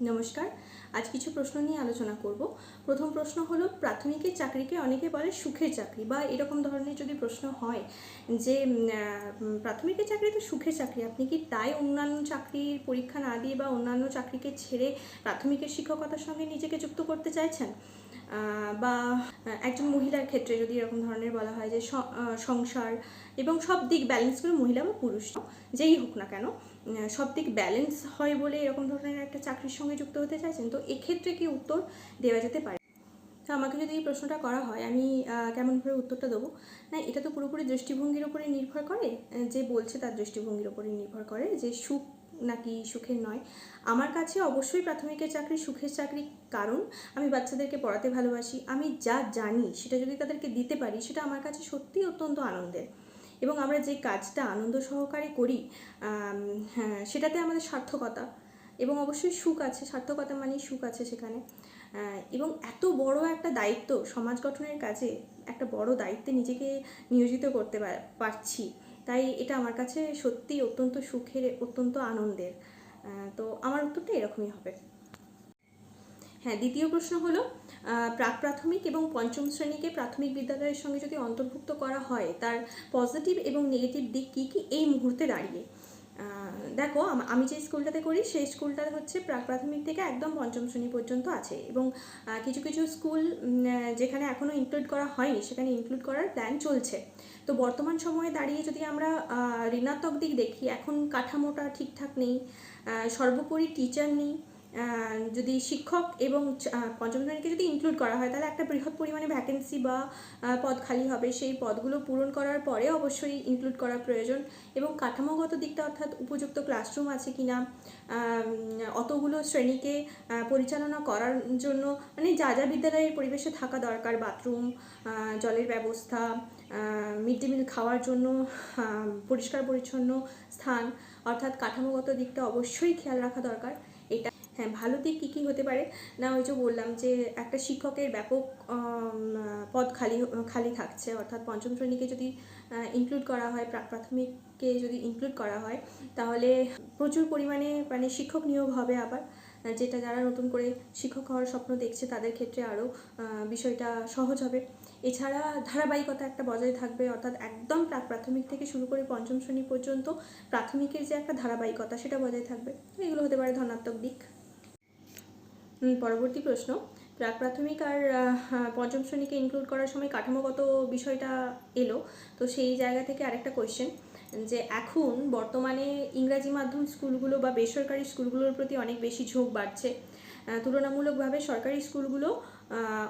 নমস্কার। আজ কিছু প্রশ্ন নিয়ে আলোচনা করব। প্রথম প্রশ্ন হলো, প্রাথমিকের চাকরিকে অনেকে বলে সুখের চাকরি বা এরকম ধরনের যদি প্রশ্ন হয় যে প্রাথমিকের চাকরি তো সুখের চাকরি, আপনি কি তাই অন্যান্য চাকরির পরীক্ষা না দিয়ে বা অন্যান্য চাকরিকে ছেড়ে প্রাথমিকের শিক্ষকতার সঙ্গে নিজেকে যুক্ত করতে চাইছেন? বা একজন মহিলার ক্ষেত্রে যদি এরকম ধরনের বলা হয় যে সংসার এবং সব দিক ব্যালেন্স করে মহিলা বা পুরুষ, যেই হোক না কেন সব দিক ব্যালেন্স হয় বলে এরকম ধরনের একটা চাকরির সঙ্গে যুক্ত হতে চাইছেন, তো এক্ষেত্রে কি উত্তর দেওয়া যেতে পারে? তো আমাকে যদি এই প্রশ্নটা করা হয়, আমি কেমনভাবে উত্তরটা দেবো? না, এটা তো পুরোপুরি দৃষ্টিভঙ্গির উপরে নির্ভর করে যে বলছে তার দৃষ্টিভঙ্গির উপরে নির্ভর করে যে সুখ নাকি সুখের নয়। আমার কাছে অবশ্যই প্রাথমিকের চাকরি সুখের চাকরি কারণ, আমি বাচ্চাদেরকে পড়াতে ভালোবাসি, আমি যা জানি সেটা যদি তাদেরকে দিতে পারি, সেটা আমার কাছে সত্যিই অত্যন্ত আনন্দের। এবং আমরা যে কাজটা আনন্দ সহকারে করি হ্যাঁ সেটাতে আমাদের সার্থকতা এবং অবশ্যই সুখ আছে। সার্থকতা মানেই সুখ আছে সেখানে। এবং এত বড় একটা দায়িত্ব সমাজ গঠনের কাজে একটা বড় দায়িত্বে নিজেকে নিয়োজিত করতে পারছি। তাই এটা আমার কাছে সত্যিই অত্যন্ত সুখের, অত্যন্ত আনন্দের। তো আমার উত্তরটা এরকমই হবে। হ্যাঁ দ্বিতীয় প্রশ্ন হলো প্রাক প্রাথমিক এবং পঞ্চম শ্রেণীকে প্রাথমিক বিদ্যালয়ের সঙ্গে যদি অন্তর্ভুক্ত করা হয়, তার পজিটিভ এবং নেগেটিভ দিক কী কী এই মুহূর্তে দাঁড়িয়ে? দেখো, আমি যে স্কুলটাতে করি, সেই স্কুলটা হচ্ছে প্রাক প্রাথমিক থেকে একদম পঞ্চম শ্রেণি পর্যন্ত আছে এবং কিছু কিছু স্কুল যেখানে এখনও ইনক্লুড করা হয়নি, সেখানে ইনক্লুড করার প্ল্যান চলছে। তো বর্তমান সময়ে দাঁড়িয়ে যদি আমরা ঋণাত্মক দিক দেখি, এখন কাঠামোটা ঠিকঠাক নেই সর্বোপরি টিচার নেই যদি শিক্ষক এবং পঞ্চম শ্রেণীকে যদি ইনক্লুড করা হয়, তাহলে একটা বৃহৎ পরিমাণে ভ্যাকেন্সি বা পদ খালি হবে। সেই পদগুলো পূরণ করার পরে অবশ্যই ইনক্লুড করা প্রয়োজন। এবং কাঠামোগত দিকটা অর্থাৎ উপযুক্ত ক্লাসরুম আছে কি না অতগুলো শ্রেণীকে পরিচালনা করার জন্য মানে যা যা বিদ্যালয়ের পরিবেশে থাকা দরকার বাথরুম জলের ব্যবস্থা মিড ডে মিল খাওয়ার জন্য পরিষ্কার পরিচ্ছন্ন স্থান, অর্থাৎ কাঠামোগত দিকটা অবশ্যই খেয়াল রাখা দরকার। হ্যাঁ ভালো দিক কী কী হতে পারে? না, ওই যে বললাম যে একটা শিক্ষকের ব্যাপক পদ খালি খালি থাকছে, অর্থাৎ পঞ্চম শ্রেণীকে যদি ইনক্লুড করা হয় প্রাক প্রাথমিককে যদি ইনক্লুড করা হয়, তাহলে প্রচুর পরিমাণে মানে শিক্ষক নিয়োগ হবে আবার, যেটা যারা নতুন করে শিক্ষক হওয়ার স্বপ্ন দেখছে, তাদের ক্ষেত্রে আরও বিষয়টা সহজ হবে। এছাড়া ধারাবাহিকতা একটা বজায় থাকবে, অর্থাৎ একদম প্রাক প্রাথমিক থেকে শুরু করে পঞ্চম শ্রেণি পর্যন্ত প্রাথমিকের যে একটা ধারাবাহিকতা, সেটা বজায় থাকবে। এগুলো হতে পারে ধনাত্মক দিক। পরবর্তী প্রশ্ন প্রাক প্রাথমিক আর পঞ্চম শ্রেণীকে ইনক্লুড করার সময় কাঠামোগত বিষয়টা এলো। তো সেই জায়গা থেকে আরেকটা কোয়েশ্চেন যে এখন বর্তমানে ইংরাজি মাধ্যম স্কুলগুলো বা বেসরকারি স্কুলগুলোর প্রতি অনেক বেশি ঝোঁক বাড়ছে। তুলনামূলকভাবে সরকারি স্কুলগুলো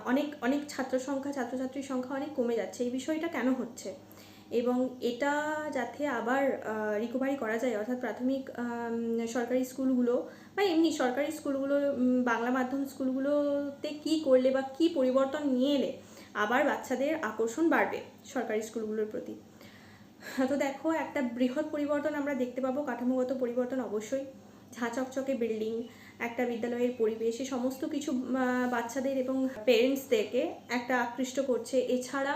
অনেক অনেক ছাত্র সংখ্যা, ছাত্রছাত্রীর সংখ্যা অনেক কমে যাচ্ছে। এই বিষয়টা কেন হচ্ছে? এবং এটা যাতে আবার রিকভারি করা যায়, অর্থাৎ প্রাথমিক সরকারি স্কুলগুলো বা এমনি সরকারি স্কুলগুলো বাংলা মাধ্যম স্কুলগুলোতে কি করলে বা কি পরিবর্তন নিয়ে এলে আবার বাচ্চাদের আকর্ষণ বাড়বে সরকারি স্কুলগুলোর প্রতি। তো দেখো, একটা বৃহৎ পরিবর্তন আমরা দেখতে পাবো, কাঠামোগত পরিবর্তন অবশ্যই। ঝাঁ চকচকে বিল্ডিং, একটা বিদ্যালয়ের পরিবেশ সমস্ত কিছু বাচ্চাদের এবং পেরেন্টসদেরকে একটা আকৃষ্ট করছে। এছাড়া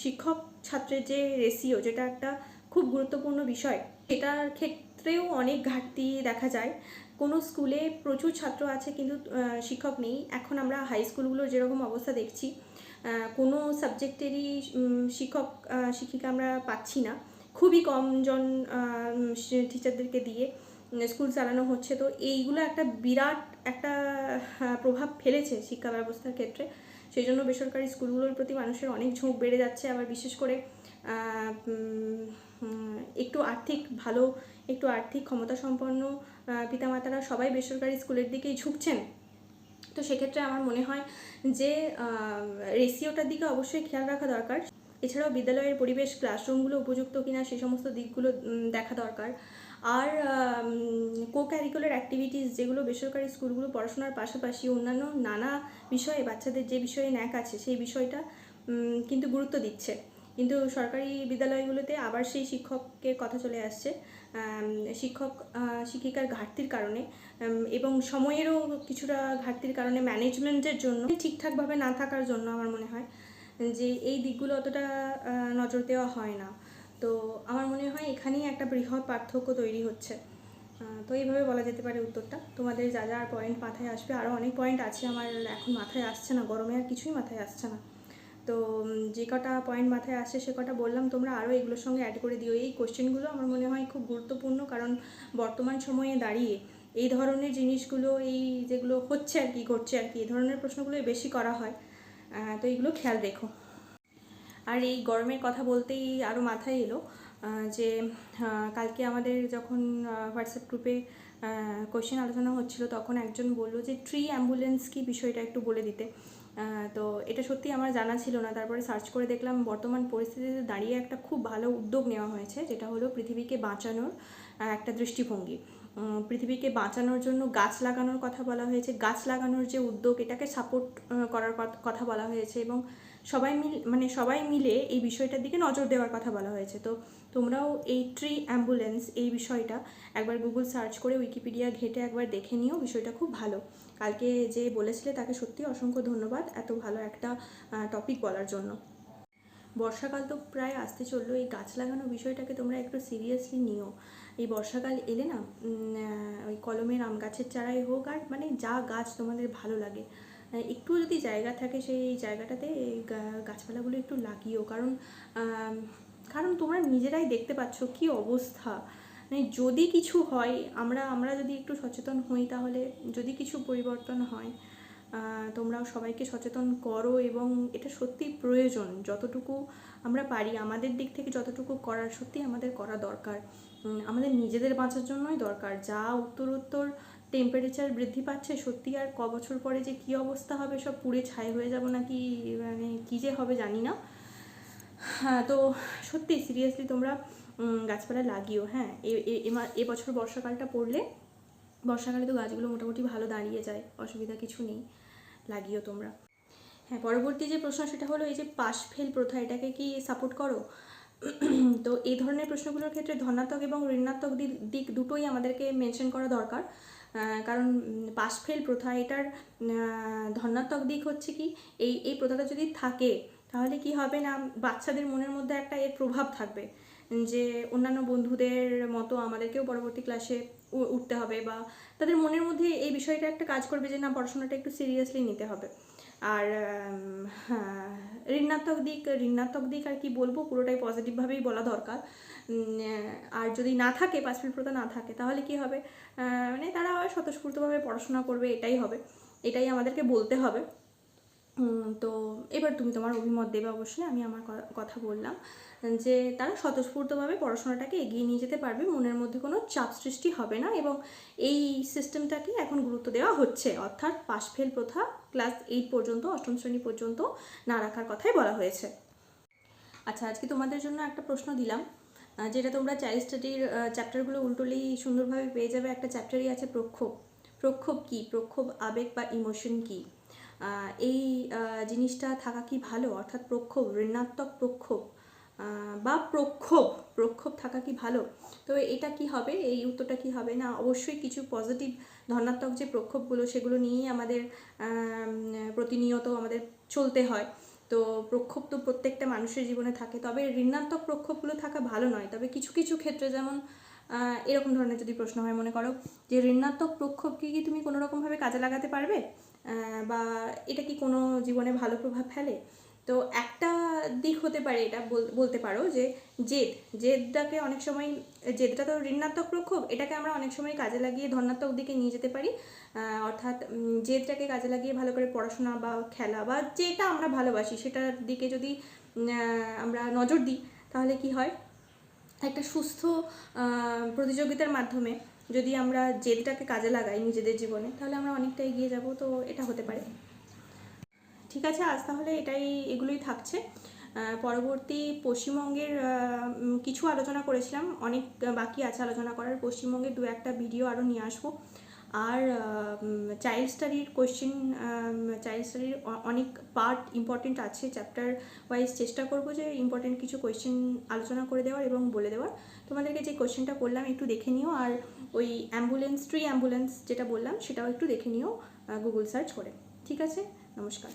শিক্ষক ছাত্রের যে রেশিও যেটা একটা খুব গুরুত্বপূর্ণ বিষয়, সেটার ক্ষেত্রেও অনেক ঘাটতি দেখা যায়। কোনো স্কুলে প্রচুর ছাত্র আছে কিন্তু শিক্ষক নেই। এখন আমরা হাই স্কুলগুলোর যেরকম অবস্থা দেখছি কোনো সাবজেক্টেরই শিক্ষক শিক্ষিকা আমরা পাচ্ছি না। খুবই কমজন টিচারদেরকে দিয়ে স্কুল চালানো হচ্ছে। তো এইগুলো একটা বিরাট একটা প্রভাব ফেলেছে শিক্ষা ব্যবস্থার ক্ষেত্রে। সেই জন্য বেসরকারি স্কুলগুলোর প্রতি মানুষের অনেক ঝোঁক বেড়ে যাচ্ছে। আবার বিশেষ করে একটু আর্থিক ভালো, একটু আর্থিক ক্ষমতা সম্পন্ন পিতামাতারা সবাই বেসরকারি স্কুলের দিকেই ঝুঁকছেন। তো সেক্ষেত্রে আমার মনে হয় যে রেশিওটার দিকে অবশ্যই খেয়াল রাখা দরকার। এছাড়াও বিদ্যালয়ের পরিবেশ ক্লাসরুমগুলো উপযুক্ত কিনা সেই সমস্ত দিকগুলো দেখা দরকার। আর কো ক্যারিকুলার অ্যাক্টিভিটিস যেগুলো বেসরকারি স্কুলগুলো পড়াশোনার পাশাপাশি অন্যান্য নানা বিষয়ে বাচ্চাদের যে বিষয়ে ন্যাক আছে সেই বিষয়টা কিন্তু গুরুত্ব দিচ্ছে। কিন্তু সরকারি বিদ্যালয়গুলোতে আবার সেই শিক্ষকের কথা চলে আসছে শিক্ষক শিক্ষিকার ঘাটতির কারণে এবং সময়েরও কিছুটা ঘাটতির কারণে ম্যানেজমেন্টের জন্য ঠিকঠাকভাবে না থাকার জন্য আমার মনে হয় যে এই দিকগুলো অতটা নজর দেওয়া হয় না। তো আমার মনে হয় এখানেই একটা বৃহৎ পার্থক্য তৈরি হচ্ছে। তো এইভাবে বলা যেতে পারে উত্তরটা। তোমাদের যা যা পয়েন্ট মাথায় আসবে আরও অনেক পয়েন্ট আছে আমার এখন মাথায় আসছে না, গরমে আর কিছুই মাথায় আসছে না। তো যে কটা পয়েন্ট মাথায় আসছে সে কটা বললাম, তোমরা আরও এগুলোর সঙ্গে অ্যাড করে দিও। এই কোশ্চেনগুলো আমার মনে হয় খুব গুরুত্বপূর্ণ, কারণ বর্তমান সময়ে দাঁড়িয়ে এই ধরনের জিনিসগুলো, এই যেগুলো হচ্ছে আর কি, ঘটছে আর কি, এই ধরনের প্রশ্নগুলোই বেশি করা হয়। তো এইগুলো খেয়াল রেখো। আর এই গরমের কথা বলতেই আরও মাথায় এলো যে কালকে আমাদের যখন হোয়াটসঅ্যাপ গ্রুপে কোশ্চেন আলোচনা হচ্ছিল, তখন একজন বলল যে ট্রি অ্যাম্বুলেন্স কি বিষয়টা একটু বলে দিতে? তো এটা সত্যি আমার জানা ছিল না, তারপরে সার্চ করে দেখলাম, বর্তমান পরিস্থিতিতে দাঁড়িয়ে একটা খুব ভালো উদ্যোগ নেওয়া হয়েছে, যেটা হলো পৃথিবীকে বাঁচানোর একটা দৃষ্টিভঙ্গি। পৃথিবীকে বাঁচানোর জন্য গাছ লাগানোর কথা বলা হয়েছে। গাছ লাগানোর যে উদ্যোগ, এটাকে সাপোর্ট করার কথা বলা হয়েছে এবং সবাই মিল মানে সবাই মিলে এই বিষয়টার দিকে নজর দেওয়ার কথা বলা হয়েছে। তো তোমরাও এই ট্রি অ্যাম্বুলেন্স এই বিষয়টা একবার গুগল সার্চ করে উইকিপিডিয়া ঘেটে একবার দেখে নিও, বিষয়টা খুব ভালো। কালকে যে বলেছিলে তাকে সত্যি অসংখ্য ধন্যবাদ এত ভালো একটা টপিক বলার জন্য। বর্ষাকাল তো প্রায় আসতে চলল। এই গাছ লাগানো বিষয়টাকে তোমরা একটু সিরিয়াসলি নিও। এই বর্ষাকাল এলে না ওই কলমের আম গাছের চারাই হোক আর মানে যা গাছ তোমাদের ভালো লাগে। একটু যদি জায়গা থাকে সেই জায়গাটাতে এই গাছপালাগুলো একটু লাগিও। কারণ কারণ তোমরা নিজেরাই দেখতে পাচ্ছ কি অবস্থা। মানে যদি কিছু হয়, আমরা আমরা যদি একটু সচেতন হই তাহলে যদি কিছু পরিবর্তন হয় তোমরাও সবাইকে সচেতন করো এবং এটা সত্যি প্রয়োজন। যতটুকু আমরা পারি, আমাদের দিক থেকে যতটুকু করার সত্যি আমাদের করা দরকার। আমাদের নিজেদের বাঁচার জন্যই দরকার। যা উত্তর উত্তর টেম্পারেচার বৃদ্ধি পাচ্ছে সত্যি আর ক বছর পরে যে কী অবস্থা হবে, সব পুড়ে ছাই হয়ে যাব নাকি মানে কী যে হবে জানি না। হ্যাঁ তো সত্যি সিরিয়াসলি তোমরা গাছপালা লাগিও। হ্যাঁ এ- এবছর বর্ষাকালটা পড়লে বর্ষাকালে তো গাছগুলো মোটামুটি ভালো দাঁড়িয়ে যায়, অসুবিধা কিছু নেই, লাগিও তোমরা। হ্যাঁ পরবর্তী যে প্রশ্ন সেটা হলো এই যে পাশ ফেল প্রথা, এটাকে কি সাপোর্ট করো? তো এই ধরনের প্রশ্নগুলোর ক্ষেত্রে ধনাত্মক এবং ঋণাত্মক দিক- দুটোই আমাদেরকে মেনশন করা দরকার। কারণ পাশ ফেল প্রথা, এটার ধনাত্মক দিক হচ্ছে কি, এই এই প্রথাটা যদি থাকে, তাহলে কি হবে না, বাচ্চাদের মনের মধ্যে একটা এর প্রভাব থাকবে। যে অন্যান্য বন্ধুদের মতো আমাদেরকেও পরবর্তী ক্লাসে উঠতে হবে বা তাদের মনের মধ্যে এই বিষয়টা একটা কাজ করবে যে না পড়াশোনাটা একটু সিরিয়াসলি নিতে হবে। আর হ্যাঁ, ঋণাত্মক দিক ঋণাত্মক দিক আর কি বলব পুরোটাই পজিটিভভাবেই বলা দরকার। আর যদি না থাকে প্রথা না থাকে তাহলে কি হবে? মানে তারা স্বতঃস্ফূর্তভাবে পড়াশোনা করবে এটাই হবে। এটাই আমাদেরকে বলতে হবে। তো এবার তুমি তোমার অভিমত দেবে অবশ্যই, আমি আমার কথা বললাম। যে তারা স্বতঃস্ফূর্তভাবে পড়াশোনাটাকে এগিয়ে নিয়ে যেতে পারবে, মনের মধ্যে কোনো চাপ সৃষ্টি হবে না এবং এই সিস্টেমটাকে এখন গুরুত্ব দেওয়া হচ্ছে। অর্থাৎ পাশ ফেল প্রথা ক্লাস এইট পর্যন্ত, অষ্টম শ্রেণি পর্যন্ত না রাখার কথাই বলা হয়েছে। আচ্ছা আজকে তোমাদের জন্য একটা প্রশ্ন দিলাম যেটা তোমরা চাইল্ড স্টাডির চ্যাপ্টারগুলো উল্টোলেই সুন্দরভাবে পেয়ে যাবে। একটা চ্যাপ্টারই আছে প্রক্ষোভ। প্রক্ষোভ কী? প্রক্ষোভ আবেগ বা ইমোশন কি? এই জিনিসটা থাকা কি ভালো? অর্থাৎ প্রক্ষোভ, ঋণাত্মক প্রক্ষোভ বা প্রক্ষোভ প্রক্ষোভ থাকা কি ভালো? তো এটা কি হবে? এই উত্তরটা কি হবে? না, অবশ্যই কিছু পজিটিভ ধনাত্মক যে প্রক্ষোভগুলো, সেগুলো নিয়েই আমাদের প্রতিনিয়ত আমাদের চলতে হয়। তো প্রক্ষোভ তো প্রত্যেকটা মানুষের জীবনে থাকে। তবে ঋণাত্মক প্রক্ষোভগুলো থাকা ভালো নয়। তবে কিছু কিছু ক্ষেত্রে যেমন এরকম ধরনের যদি প্রশ্ন হয়, মনে করো যে ঋণাত্মক প্রক্ষোভকে কি তুমি কোনো রকমভাবে কাজে লাগাতে পারবে? বা এটা কি কোনো জীবনে ভালো প্রভাব ফেলে? তো একটা দিক হতে পারে এটা বল- বলতে পারো যে জেদ। জেদটাকে অনেক সময়, জেদটা তো ঋণাত্মক প্রক্ষোভ, এটাকে আমরা অনেক সময় কাজে লাগিয়ে ধনাত্মক দিকে নিয়ে যেতে পারি। অর্থাৎ জেদটাকে কাজে লাগিয়ে ভালো করে পড়াশোনা বা খেলা বা যেটা আমরা ভালোবাসি, সেটার দিকে যদি আমরা নজর দিই, তাহলে কি হয়? একটা সুস্থ প্রতিযোগিতার মাধ্যমে যদি আমরা জেদটাকে কাজে লাগাই নিজেদের জীবনে, তাহলে আমরা অনেকটা এগিয়ে যাব, তো এটা হতে পারে। ঠিক আছে, আজ তাহলে এটাই, এগুলোই থাকছে। পরবর্তী পশ্চিমবঙ্গের কিছু আলোচনা করেছিলাম, অনেক বাকি আছে আলোচনা করার। পশ্চিমবঙ্গের দু একটা ভিডিও আরও নিয়ে আসব। আর চাইল্ড স্টাডির কোয়েশ্চেন চাইল্ড স্টাডির অনেক পার্ট ইম্পর্টেন্ট আছে। চ্যাপ্টার ওয়াইজ চেষ্টা করব যে ইম্পর্টেন্ট কিছু কোয়েশ্চেন আলোচনা করে দেওয়ার এবং বলে দেওয়ার। তোমাদেরকে যে কোয়েশ্চেনটা করলাম একটু দেখে নিও। আর ওই অ্যাম্বুলেন্স ট্রি অ্যাম্বুলেন্স যেটা বললাম, সেটাও একটু দেখে নিও গুগল সার্চ করে। ঠিক আছে? নমস্কার।